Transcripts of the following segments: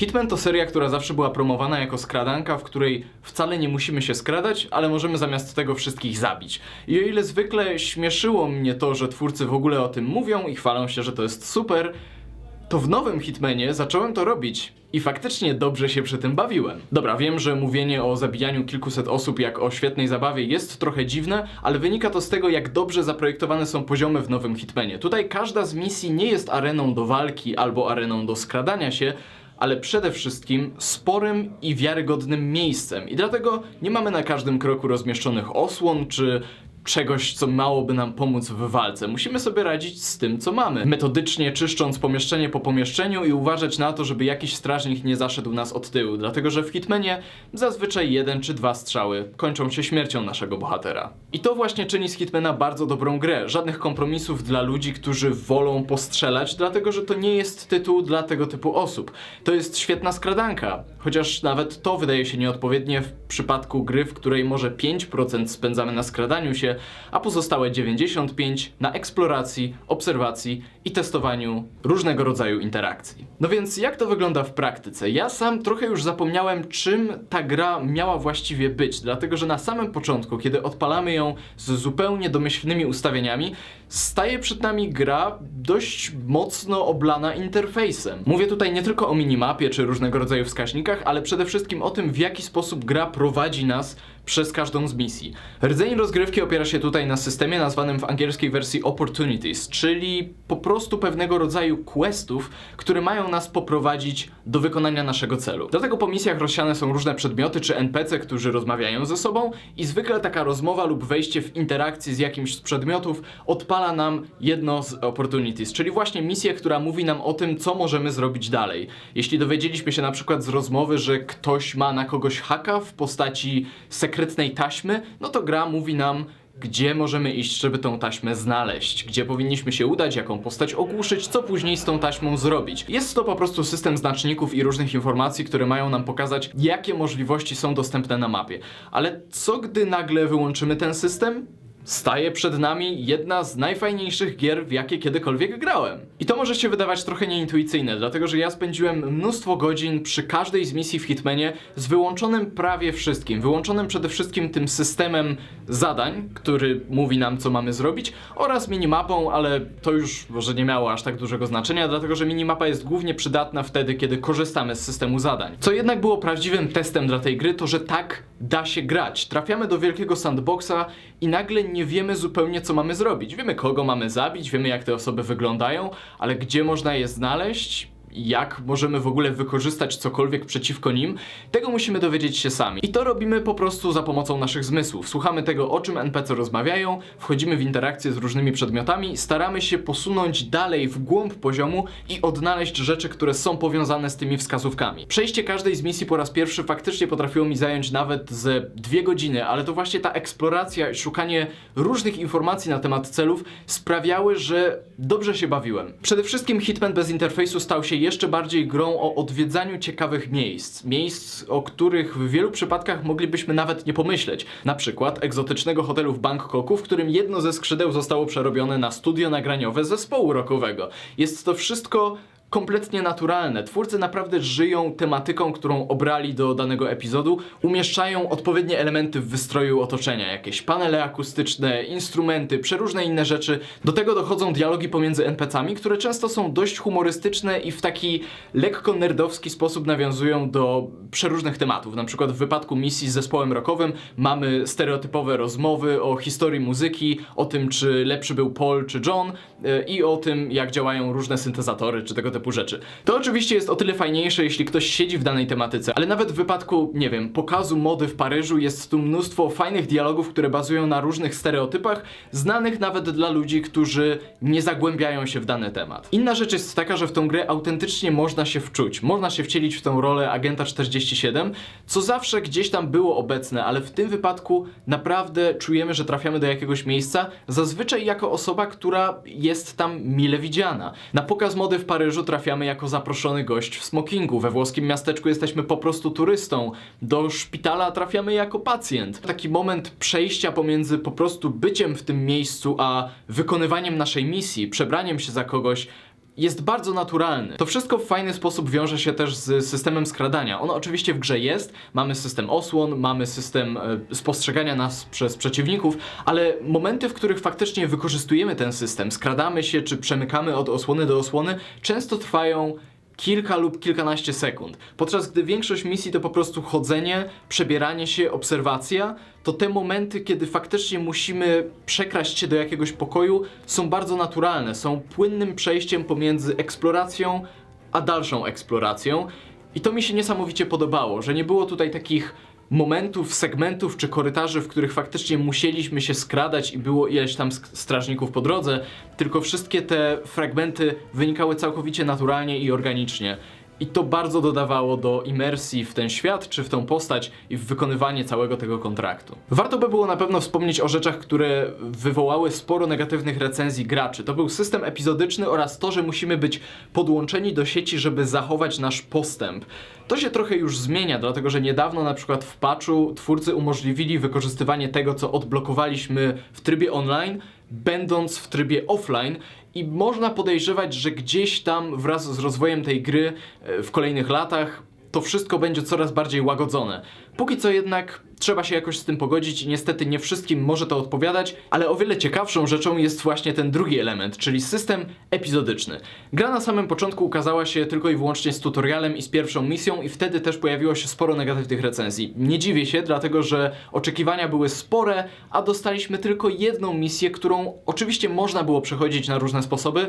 Hitman to seria, która zawsze była promowana jako skradanka, w której wcale nie musimy się skradać, ale możemy zamiast tego wszystkich zabić. I o ile zwykle śmieszyło mnie to, że twórcy w ogóle o tym mówią i chwalą się, że to jest super, to w nowym Hitmanie zacząłem to robić i faktycznie dobrze się przy tym bawiłem. Dobra, wiem, że mówienie o zabijaniu kilkuset osób jak o świetnej zabawie jest trochę dziwne, ale wynika to z tego, jak dobrze zaprojektowane są poziomy w nowym Hitmanie. Tutaj każda z misji nie jest areną do walki albo areną do skradania się, ale przede wszystkim sporym i wiarygodnym miejscem. I dlatego nie mamy na każdym kroku rozmieszczonych osłon czy czegoś, co miałoby nam pomóc w walce. Musimy sobie radzić z tym, co mamy. Metodycznie czyszcząc pomieszczenie po pomieszczeniu i uważać na to, żeby jakiś strażnik nie zaszedł nas od tyłu. Dlatego, że w Hitmanie zazwyczaj jeden czy dwa strzały kończą się śmiercią naszego bohatera. I to właśnie czyni z Hitmana bardzo dobrą grę. Żadnych kompromisów dla ludzi, którzy wolą postrzelać, dlatego, że to nie jest tytuł dla tego typu osób. To jest świetna skradanka. Chociaż nawet to wydaje się nieodpowiednie w przypadku gry, w której może 5% spędzamy na skradaniu się, a pozostałe 95% na eksploracji, obserwacji i testowaniu różnego rodzaju interakcji. No więc jak to wygląda w praktyce? Ja sam trochę już zapomniałem, czym ta gra miała właściwie być, dlatego że na samym początku, kiedy odpalamy ją z zupełnie domyślnymi ustawieniami, staje przed nami gra dość mocno oblana interfejsem. Mówię tutaj nie tylko o minimapie czy różnego rodzaju wskaźnikach, ale przede wszystkim o tym, w jaki sposób gra prowadzi nas przez każdą z misji. Rdzeń rozgrywki opiera się tutaj na systemie nazwanym w angielskiej wersji Opportunities, czyli po prostu pewnego rodzaju questów, które mają nas poprowadzić do wykonania naszego celu. Dlatego po misjach rozsiane są różne przedmioty czy NPC, którzy rozmawiają ze sobą i zwykle taka rozmowa lub wejście w interakcję z jakimś z przedmiotów odpala nam jedno z Opportunities, czyli właśnie misję, która mówi nam o tym, co możemy zrobić dalej. Jeśli dowiedzieliśmy się na przykład z rozmowy, że ktoś ma na kogoś haka w postaci sekretnej taśmy, no to gra mówi nam, gdzie możemy iść, żeby tą taśmę znaleźć, gdzie powinniśmy się udać, jaką postać ogłuszyć, co później z tą taśmą zrobić. Jest to po prostu system znaczników i różnych informacji, które mają nam pokazać, jakie możliwości są dostępne na mapie. Ale co gdy nagle wyłączymy ten system? Staje przed nami jedna z najfajniejszych gier, w jakie kiedykolwiek grałem. I to może się wydawać trochę nieintuicyjne, dlatego że ja spędziłem mnóstwo godzin przy każdej z misji w Hitmanie z wyłączonym prawie wszystkim. Wyłączonym przede wszystkim tym systemem zadań, który mówi nam, co mamy zrobić, oraz minimapą, ale to już może nie miało aż tak dużego znaczenia, dlatego że minimapa jest głównie przydatna wtedy, kiedy korzystamy z systemu zadań. Co jednak było prawdziwym testem dla tej gry, to że tak da się grać. Trafiamy do wielkiego sandboxa i nagle nie wiemy zupełnie, co mamy zrobić. Wiemy, kogo mamy zabić, wiemy, jak te osoby wyglądają, ale gdzie można je znaleźć? Jak możemy w ogóle wykorzystać cokolwiek przeciwko nim, tego musimy dowiedzieć się sami. I to robimy po prostu za pomocą naszych zmysłów. Słuchamy tego, o czym NPC rozmawiają, wchodzimy w interakcję z różnymi przedmiotami, staramy się posunąć dalej w głąb poziomu i odnaleźć rzeczy, które są powiązane z tymi wskazówkami. Przejście każdej z misji po raz pierwszy faktycznie potrafiło mi zająć nawet ze dwie godziny, ale to właśnie ta eksploracja i szukanie różnych informacji na temat celów sprawiały, że dobrze się bawiłem. Przede wszystkim Hitman bez interfejsu stał się jeszcze bardziej grą o odwiedzaniu ciekawych miejsc. Miejsc, o których w wielu przypadkach moglibyśmy nawet nie pomyśleć. Na przykład egzotycznego hotelu w Bangkoku, w którym jedno ze skrzydeł zostało przerobione na studio nagraniowe zespołu rockowego. Jest to wszystko kompletnie naturalne. Twórcy naprawdę żyją tematyką, którą obrali do danego epizodu, umieszczają odpowiednie elementy w wystroju otoczenia, jakieś panele akustyczne, instrumenty, przeróżne inne rzeczy. Do tego dochodzą dialogi pomiędzy NPC-ami, które często są dość humorystyczne i w taki lekko nerdowski sposób nawiązują do przeróżnych tematów. Na przykład w wypadku misji z zespołem rockowym mamy stereotypowe rozmowy o historii muzyki, o tym czy lepszy był Paul czy John yy, i o tym jak działają różne syntezatory czy tego typu rzeczy. To oczywiście jest o tyle fajniejsze, jeśli ktoś siedzi w danej tematyce, ale nawet w wypadku, nie wiem, pokazu mody w Paryżu jest tu mnóstwo fajnych dialogów, które bazują na różnych stereotypach, znanych nawet dla ludzi, którzy nie zagłębiają się w dany temat. Inna rzecz jest taka, że w tą grę autentycznie można się wczuć, można się wcielić w tą rolę agenta 47, co zawsze gdzieś tam było obecne, ale w tym wypadku naprawdę czujemy, że trafiamy do jakiegoś miejsca, zazwyczaj jako osoba, która jest tam mile widziana. Na pokaz mody w Paryżu trafiamy jako zaproszony gość w smokingu, we włoskim miasteczku jesteśmy po prostu turystą, do szpitala trafiamy jako pacjent. Taki moment przejścia pomiędzy po prostu byciem w tym miejscu, a wykonywaniem naszej misji, przebraniem się za kogoś, jest bardzo naturalny. To wszystko w fajny sposób wiąże się też z systemem skradania. On oczywiście w grze jest, mamy system osłon, mamy system e, spostrzegania nas przez przeciwników, ale momenty, w których faktycznie wykorzystujemy ten system, skradamy się czy przemykamy od osłony do osłony, często trwają kilka lub kilkanaście sekund. Podczas gdy większość misji to po prostu chodzenie, przebieranie się, obserwacja, to te momenty, kiedy faktycznie musimy przekraść się do jakiegoś pokoju, są bardzo naturalne, są płynnym przejściem pomiędzy eksploracją a dalszą eksploracją. I to mi się niesamowicie podobało, że nie było tutaj takich momentów, segmentów czy korytarzy, w których faktycznie musieliśmy się skradać i było ileś tam strażników po drodze, tylko wszystkie te fragmenty wynikały całkowicie naturalnie i organicznie. I to bardzo dodawało do imersji w ten świat, czy w tą postać i w wykonywanie całego tego kontraktu. Warto by było na pewno wspomnieć o rzeczach, które wywołały sporo negatywnych recenzji graczy. To był system epizodyczny oraz to, że musimy być podłączeni do sieci, żeby zachować nasz postęp. To się trochę już zmienia, dlatego że niedawno na przykład w patchu twórcy umożliwili wykorzystywanie tego, co odblokowaliśmy w trybie online, będąc w trybie offline i można podejrzewać, że gdzieś tam wraz z rozwojem tej gry e, w kolejnych latach to wszystko będzie coraz bardziej łagodzone. Póki co jednak trzeba się jakoś z tym pogodzić i niestety nie wszystkim może to odpowiadać, ale o wiele ciekawszą rzeczą jest właśnie ten drugi element, czyli system epizodyczny. Gra na samym początku ukazała się tylko i wyłącznie z tutorialem i z pierwszą misją i wtedy też pojawiło się sporo negatywnych recenzji. Nie dziwię się, dlatego że oczekiwania były spore, a dostaliśmy tylko jedną misję, którą oczywiście można było przechodzić na różne sposoby,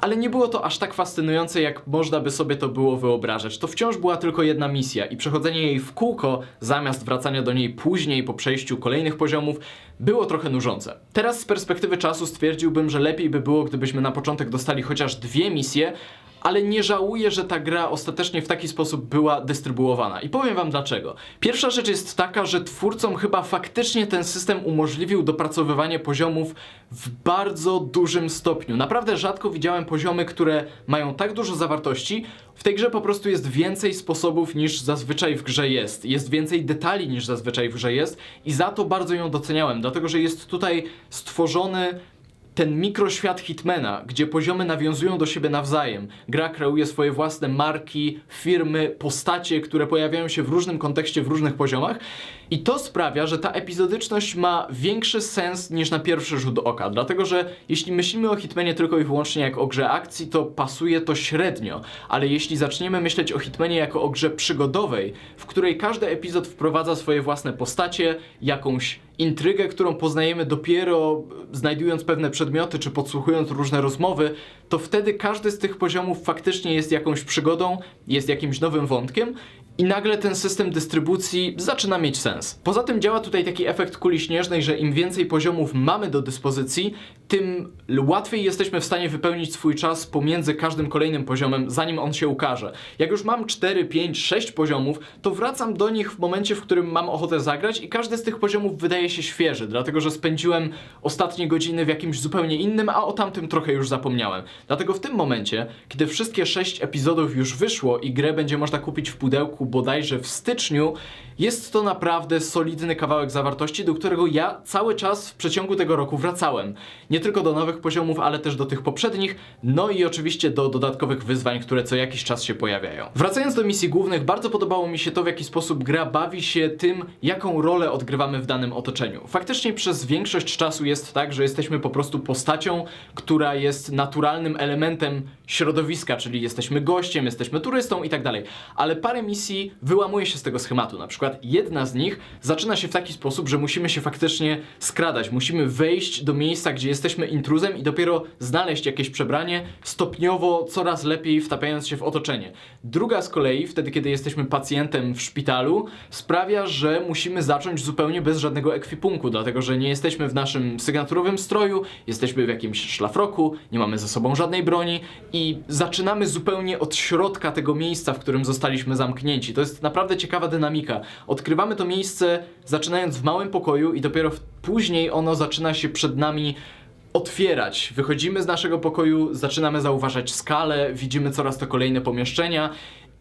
ale nie było to aż tak fascynujące, jak można by sobie to było wyobrażać. To wciąż była tylko jedna misja i przechodzenie jej w kółko, zamiast wracania do niej później po przejściu kolejnych poziomów, było trochę nużące. Teraz z perspektywy czasu stwierdziłbym, że lepiej by było, gdybyśmy na początek dostali chociaż dwie misje, ale nie żałuję, że ta gra ostatecznie w taki sposób była dystrybuowana. I powiem wam dlaczego. Pierwsza rzecz jest taka, że twórcom chyba faktycznie ten system umożliwił dopracowywanie poziomów w bardzo dużym stopniu. Naprawdę rzadko widziałem poziomy, które mają tak dużo zawartości. W tej grze po prostu jest więcej sposobów niż zazwyczaj w grze jest. Jest więcej detali niż zazwyczaj w grze jest i za to bardzo ją doceniałem, dlatego że jest tutaj stworzony ten mikroświat Hitmana, gdzie poziomy nawiązują do siebie nawzajem. Gra kreuje swoje własne marki, firmy, postacie, które pojawiają się w różnym kontekście, w różnych poziomach. I to sprawia, że ta epizodyczność ma większy sens niż na pierwszy rzut oka. Dlatego, że jeśli myślimy o Hitmanie tylko i wyłącznie jak o grze akcji, to pasuje to średnio. Ale jeśli zaczniemy myśleć o Hitmanie jako o grze przygodowej, w której każdy epizod wprowadza swoje własne postacie, jakąś intrygę, którą poznajemy dopiero znajdując pewne przedmioty czy podsłuchując różne rozmowy, to wtedy każdy z tych poziomów faktycznie jest jakąś przygodą, jest jakimś nowym wątkiem i nagle ten system dystrybucji zaczyna mieć sens. Poza tym działa tutaj taki efekt kuli śnieżnej, że im więcej poziomów mamy do dyspozycji, tym łatwiej jesteśmy w stanie wypełnić swój czas pomiędzy każdym kolejnym poziomem, zanim on się ukaże. Jak już mam 4, 5, 6 poziomów, to wracam do nich w momencie, w którym mam ochotę zagrać i każdy z tych poziomów wydaje się świeży, dlatego że spędziłem ostatnie godziny w jakimś zupełnie innym, a o tamtym trochę już zapomniałem. Dlatego w tym momencie, kiedy wszystkie 6 epizodów już wyszło i grę będzie można kupić w pudełku bodajże w styczniu, jest to naprawdę solidny kawałek zawartości, do którego ja cały czas w przeciągu tego roku wracałem. Nie tylko do nowych poziomów, ale też do tych poprzednich, no i oczywiście do dodatkowych wyzwań, które co jakiś czas się pojawiają. Wracając do misji głównych, bardzo podobało mi się to, w jaki sposób gra bawi się tym, jaką rolę odgrywamy w danym otoczeniu. Faktycznie przez większość czasu jest tak, że jesteśmy po prostu postacią, która jest naturalnym elementem środowiska, czyli jesteśmy gościem, jesteśmy turystą i tak dalej. Ale parę misji wyłamuje się z tego schematu. Na przykład jedna z nich zaczyna się w taki sposób, że musimy się faktycznie skradać. Musimy wejść do miejsca, gdzie jesteśmy intruzem i dopiero znaleźć jakieś przebranie, stopniowo coraz lepiej wtapiając się w otoczenie. Druga z kolei, wtedy kiedy jesteśmy pacjentem w szpitalu, sprawia, że musimy zacząć zupełnie bez żadnego ekwipunku, dlatego że nie jesteśmy w naszym sygnaturowym stroju, jesteśmy w jakimś szlafroku, nie mamy ze sobą żadnej broni zaczynamy zupełnie od środka tego miejsca, w którym zostaliśmy zamknięci. To jest naprawdę ciekawa dynamika. Odkrywamy to miejsce zaczynając w małym pokoju i dopiero później ono zaczyna się przed nami otwierać. Wychodzimy z naszego pokoju, zaczynamy zauważać skalę, widzimy coraz to kolejne pomieszczenia.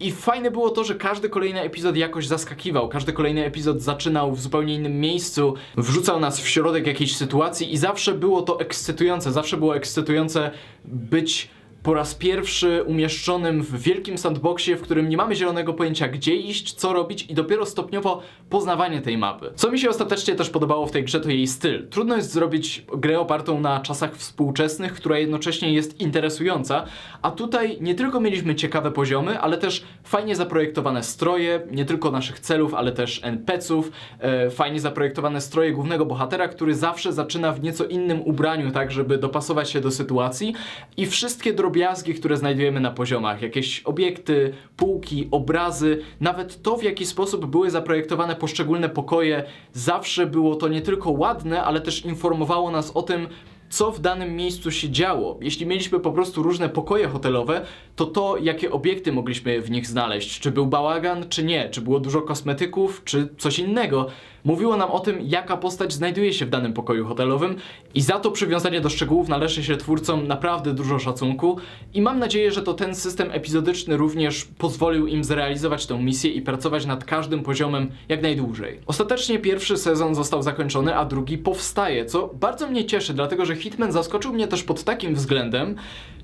I fajne było to, że każdy kolejny epizod jakoś zaskakiwał, każdy kolejny epizod zaczynał w zupełnie innym miejscu, wrzucał nas w środek jakiejś sytuacji i zawsze było to ekscytujące, zawsze było ekscytujące być po raz pierwszy umieszczonym w wielkim sandboxie, w którym nie mamy zielonego pojęcia gdzie iść, co robić i dopiero stopniowo poznawanie tej mapy. Co mi się ostatecznie też podobało w tej grze to jej styl. Trudno jest zrobić grę opartą na czasach współczesnych, która jednocześnie jest interesująca, a tutaj nie tylko mieliśmy ciekawe poziomy, ale też fajnie zaprojektowane stroje, nie tylko naszych celów, ale też NPC-ów, e, fajnie zaprojektowane stroje głównego bohatera, który zawsze zaczyna w nieco innym ubraniu, tak żeby dopasować się do sytuacji i wszystkie drobiazgi, które znajdujemy na poziomach, jakieś obiekty, półki, obrazy, nawet to w jaki sposób były zaprojektowane poszczególne pokoje, zawsze było to nie tylko ładne, ale też informowało nas o tym, co w danym miejscu się działo. Jeśli mieliśmy po prostu różne pokoje hotelowe, to to, jakie obiekty mogliśmy w nich znaleźć, czy był bałagan, czy nie, czy było dużo kosmetyków, czy coś innego, mówiło nam o tym, jaka postać znajduje się w danym pokoju hotelowym. I za to przywiązanie do szczegółów należy się twórcom naprawdę dużo szacunku. I mam nadzieję, że to ten system epizodyczny również pozwolił im zrealizować tę misję i pracować nad każdym poziomem jak najdłużej. Ostatecznie pierwszy sezon został zakończony, a drugi powstaje, co bardzo mnie cieszy, dlatego że Hitman zaskoczył mnie też pod takim względem,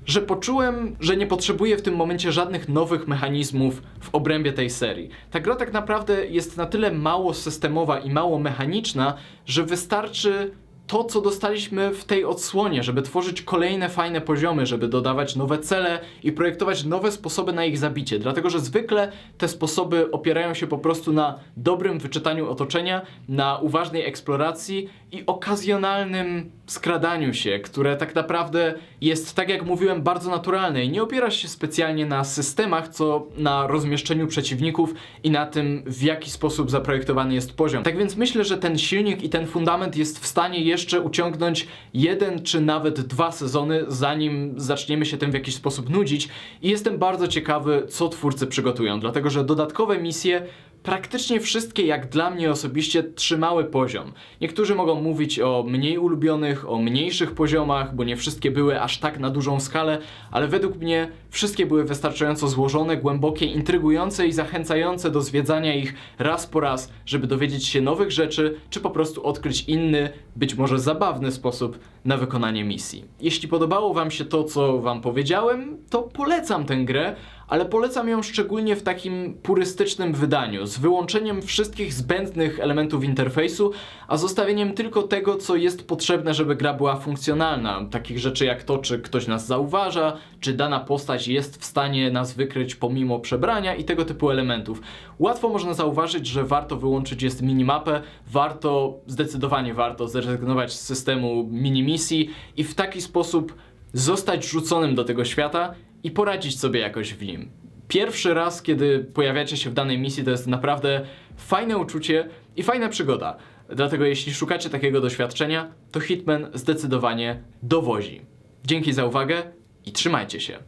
że poczułem, że nie potrzebuję w tym momencie żadnych nowych mechanizmów w obrębie tej serii. Ta gra tak naprawdę jest na tyle mało systemowa i mało mechaniczna, że wystarczy to, co dostaliśmy w tej odsłonie, żeby tworzyć kolejne fajne poziomy, żeby dodawać nowe cele i projektować nowe sposoby na ich zabicie. Dlatego, że zwykle te sposoby opierają się po prostu na dobrym wyczytaniu otoczenia, na uważnej eksploracji i okazjonalnym skradaniu się, które tak naprawdę jest, tak jak mówiłem, bardzo naturalne i nie opiera się specjalnie na systemach, co na rozmieszczeniu przeciwników i na tym, w jaki sposób zaprojektowany jest poziom. Tak więc myślę, że ten silnik i ten fundament jest w stanie jeszcze uciągnąć jeden czy nawet dwa sezony, zanim zaczniemy się tym w jakiś sposób nudzić i jestem bardzo ciekawy, co twórcy przygotują, dlatego że dodatkowe misje praktycznie wszystkie, jak dla mnie osobiście, trzymały poziom. Niektórzy mogą mówić o mniej ulubionych, o mniejszych poziomach, bo nie wszystkie były aż tak na dużą skalę, ale według mnie wszystkie były wystarczająco złożone, głębokie, intrygujące i zachęcające do zwiedzania ich raz po raz, żeby dowiedzieć się nowych rzeczy, czy po prostu odkryć inny, być może zabawny sposób na wykonanie misji. Jeśli podobało Wam się to, co Wam powiedziałem, to polecam tę grę, ale polecam ją szczególnie w takim purystycznym wydaniu, z wyłączeniem wszystkich zbędnych elementów interfejsu, a zostawieniem tylko tego, co jest potrzebne, żeby gra była funkcjonalna. Takich rzeczy jak to, czy ktoś nas zauważa, czy dana postać jest w stanie nas wykryć pomimo przebrania i tego typu elementów. Łatwo można zauważyć, że warto wyłączyć jest minimapę, warto, zdecydowanie warto zrezygnować z systemu minimisji i w taki sposób zostać rzuconym do tego świata i poradzić sobie jakoś w nim. Pierwszy raz, kiedy pojawiacie się w danej misji, to jest naprawdę fajne uczucie i fajna przygoda. Dlatego jeśli szukacie takiego doświadczenia, to Hitman zdecydowanie dowozi. Dzięki za uwagę i trzymajcie się.